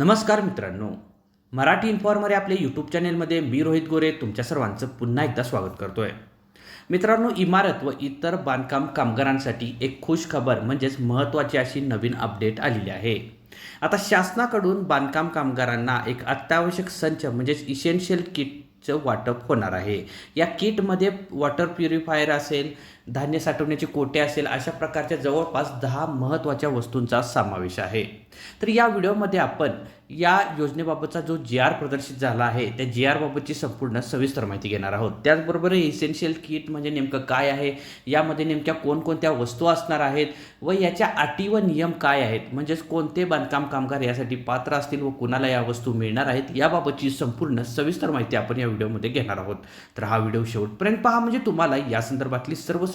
नमस्कार मित्रांनो. मराठी इन्फॉर्मर या आपल्या यूट्यूब चॅनेलमध्ये मी रोहित गोरे तुमच्या सर्वांचं पुन्हा एकदा स्वागत करतो आहे मित्रांनो इमारत व इतर बांधकाम कामगारांसाठी एक खुश खबर म्हणजेच महत्त्वाची अशी नवीन अपडेट आलेली आहे. आता शासनाकडून बांधकाम कामगारांना एक अत्यावश्यक संच म्हणजेच इसेन्शियल किटचं वाटप होणार आहे. या किटमध्ये वॉटर प्युरिफायर असेल धान्य साठवण्याचे कोटे असेल अशा प्रकारच्या जवळपास दहा महत्त्वाच्या वस्तूंचा समावेश आहे. तर या व्हिडिओमध्ये आपण या योजनेबाबतचा जो जी आर प्रदर्शित झाला आहे त्या जी आरबाबतची संपूर्ण सविस्तर माहिती घेणार आहोत. त्याचबरोबर एसेन्शियल इसेन्शियल किट म्हणजे नेमकं काय आहे यामध्ये नेमक्या कोणकोणत्या वस्तू असणार आहेत व याच्या अटी व नियम काय आहेत म्हणजेच कोणते बांधकाम कामगार यासाठी पात्र असतील व कुणाला या वस्तू मिळणार आहेत याबाबतची संपूर्ण सविस्तर माहिती आपण या व्हिडिओमध्ये घेणार आहोत. तर हा व्हिडिओ शेवटपर्यंत पहा म्हणजे तुम्हाला या संदर्भातली सर्व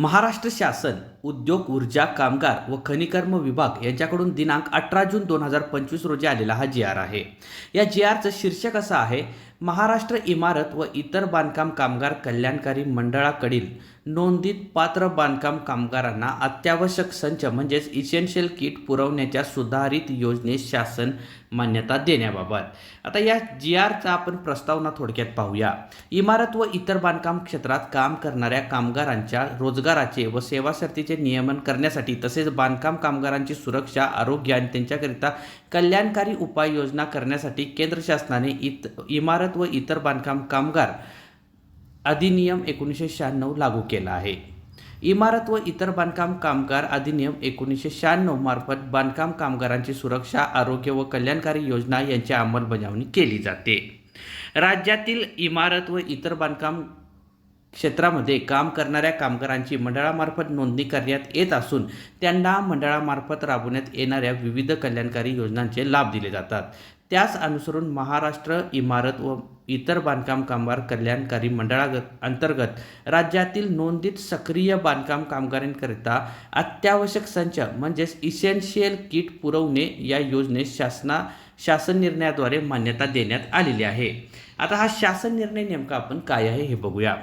महाराष्ट्र शासन उद्योग ऊर्जा कामगार व खनिकर्म विभाग यांच्याकडून दिनांक अठरा जून दोन हजार पंचवीस रोजी आलेला हा जी आर आहे. या जी आरचं शीर्षक असं आहे महाराष्ट्र इमारत व इतर बांधकाम कामगार कल्याणकारी मंडळाकडील नोंदीत पात्र बांधकाम कामगारांना अत्यावश्यक संच म्हणजेच इसेन्शियल किट पुरवण्याच्या सुधारित योजनेस शासन मान्यता देण्याबाबत. आता या जी आरचा आपण प्रस्तावना थोडक्यात पाहूया. इमारत व इतर बांधकाम क्षेत्रात काम करणाऱ्या कामगारांच्या रोजगाराचे व सेवाशर्तीचे नियमन करण्यासाठी तसेच बांधकाम कामगारांची सुरक्षा आरोग्य आणि त्यांच्याकरिता कल्याणकारी उपाययोजना करण्यासाठी केंद्र शासनाने इत इमारत व इतर बांधकाम कामगार अधिनियम एकोणीसशे शहाण्णव लागू केला आहे. इमारत व इतर बांधकाम कामगार अधिनियम एकोणीसशे शहाण्णव मार्फत बांधकाम कामगारांची सुरक्षा आरोग्य व कल्याणकारी योजना यांची अंमलबजावणी केली जाते. राज्यातील इमारत व इतर बांधकाम क्षेत्रामध्ये काम करणाऱ्या कामगारांची मंडळामार्फत नोंदणी करण्यात येत असून त्यांना मंडळामार्फत राबवण्यात येणाऱ्या विविध कल्याणकारी योजनांचे लाभ दिले जातात. त्यास अनुसरून महाराष्ट्र इमारत व इतर बांधकाम कामगार कल्याणकारी मंडळागत अंतर्गत राज्यातील नोंदित सक्रिय बांधकाम कामगारांकरिता अत्यावश्यक संच म्हणजेच इसेन्शियल किट पुरवणे या योजनेस शासना शासन निर्णयाद्वारे मान्यता देण्यात आलेली आहे. आता हा शासन निर्णय नेमका आपण काय आहे हे बघूया.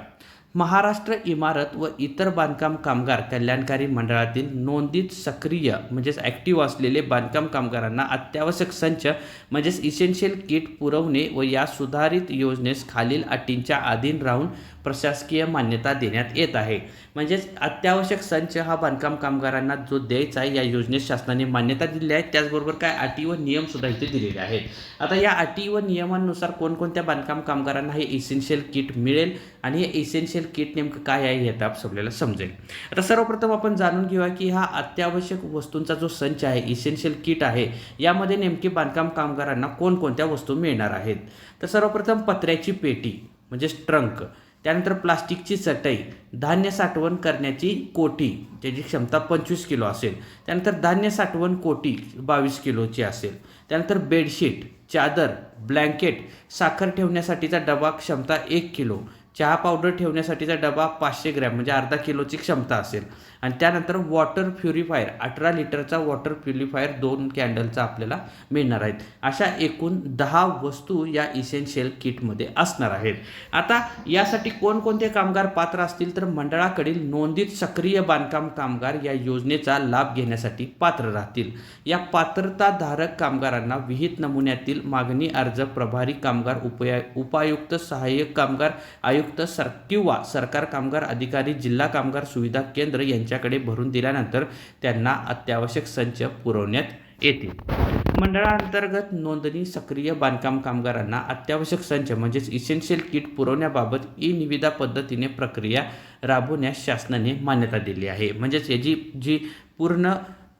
महाराष्ट्र इमारत व इतर बांधकाम कामगार कल्याणकारी मंडळातील नोंदीत सक्रिय म्हणजेच ॲक्टिव्ह असलेले बांधकाम कामगारांना अत्यावश्यक संच म्हणजेच इसेन्शियल किट पुरवणे व या सुधारित योजनेस खालील अटींच्या अधीन राहून प्रशासकीय मान्यता देण्यात येत आहे. म्हणजेच अत्यावश्यक संच हा बांधकाम कामगारांना जो द्यायचा आहे या योजनेस शासनाने मान्यता दिली आहे. त्याचबरोबर काय अटी व नियमसुद्धा इथे दिलेले आहेत. आता या अटी व नियमांनुसार कोणकोणत्या बांधकाम कामगारांना हे इसेन्शियल किट मिळेल आणि हे इसेन्शियल किट नेमकं काय आहे हे आता आपल्याला समजेल. आता सर्वप्रथम आपण जाणून घेऊया की हा अत्यावश्यक वस्तूंचा जो संच आहे इसेन्शियल किट आहे यामध्ये नेमकी बांधकाम कामगारांना कोणकोणत्या वस्तू मिळणार आहेत? तर सर्वप्रथम पत्र्याची पेटी म्हणजेच ट्रंक त्यानंतर प्लास्टिकची चटई धान्य साठवण करण्याची कोठी त्याची क्षमता पंचवीस किलो असेल. त्यानंतर धान्य साठवण कोटी बावीस किलोची असेल. त्यानंतर बेडशीट चादर ब्लँकेट साखर ठेवण्यासाठीचा डबा क्षमता एक किलो. चहा पावडर ठेवण्यासाठीचा डबा पाचशे ग्रॅम म्हणजे अर्धा किलोची क्षमता असेल. आणि त्यानंतर वॉटर प्युरिफायर अठरा लिटरचा वॉटर प्युरिफायर दोन कॅन्डलचा आपल्याला मिळणार आहेत. अशा एकूण दहा वस्तू या इसेन्शियल किटमध्ये असणार आहेत. आता यासाठी कोणकोणते कामगार पात्र असतील तर मंडळाकडील नोंदीत सक्रिय बांधकाम कामगार या योजनेचा लाभ घेण्यासाठी पात्र राहतील. या पात्रताधारक कामगारांना विहित नमुन्यातील मागणी अर्ज प्रभारी कामगार उपया उपायुक्त सहाय्यक कामगार आयुक्त सर किंवा सरकार कामगार अधिकारी जिल्हा कामगार सुविधा केंद्र यांच्याकडे भरून दिल्यानंतर त्यांना अत्यावश्यक संच पुरवण्यात येतील. मंडळाअंतर्गत नोंदणी सक्रिय बांधकाम कामगारांना अत्यावश्यक संच म्हणजेच इसेन्शियल किट पुरवण्याबाबत ई निविदा पद्धतीने प्रक्रिया राबवण्यास शासनाने मान्यता दिली आहे. म्हणजेच याची जी पूर्ण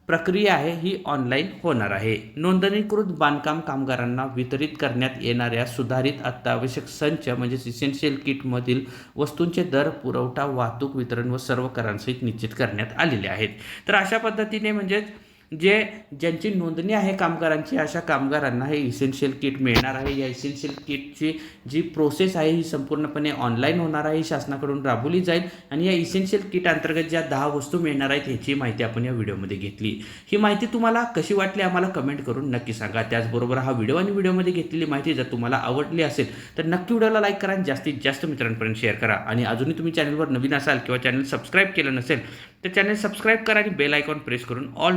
प्रक्रिया आहे ही ऑनलाईन होणार आहे. नोंदणीकृत बांधकाम कामगारांना वितरित करण्यात येणाऱ्या सुधारित अत्यावश्यक संच म्हणजेच इसेन्शियल किटमधील वस्तूंचे दर पुरवठा वाहतूक वितरण व सर्व करांसहित निश्चित करण्यात आलेले आहेत. तर अशा पद्धतीने म्हणजेच जे ज्यांची नोंदणी आहे कामगारांची अशा कामगारांना हे इसेन्शियल किट मिळणार आहे. या इसेन्शियल किटची जी प्रोसेस आहे ही संपूर्णपणे ऑनलाईन होणार आहे शासनाकडून राबवली जाईल आणि या इसेन्शियल किट अंतर्गत ज्या दहा वस्तू मिळणार आहेत ह्याची माहिती आपण या व्हिडिओमध्ये घेतली. ही माहिती तुम्हाला कशी वाटली आम्हाला कमेंट करून नक्की सांगा. त्याचबरोबर हा व्हिडिओ आणि व्हिडिओमध्ये घेतलेली माहिती जर तुम्हाला आवडली असेल तर नक्की व्हिडिओला लाईक करा आणि जास्तीत जास्त मित्रांपर्यंत शेअर करा. आणि अजूनही तुम्ही चॅनलवर नवीन असाल किंवा चॅनल सबस्क्राईब केलं नसेल तर चॅनल सबस्क्राईब करा आणि बेल आयकॉन प्रेस करून ऑल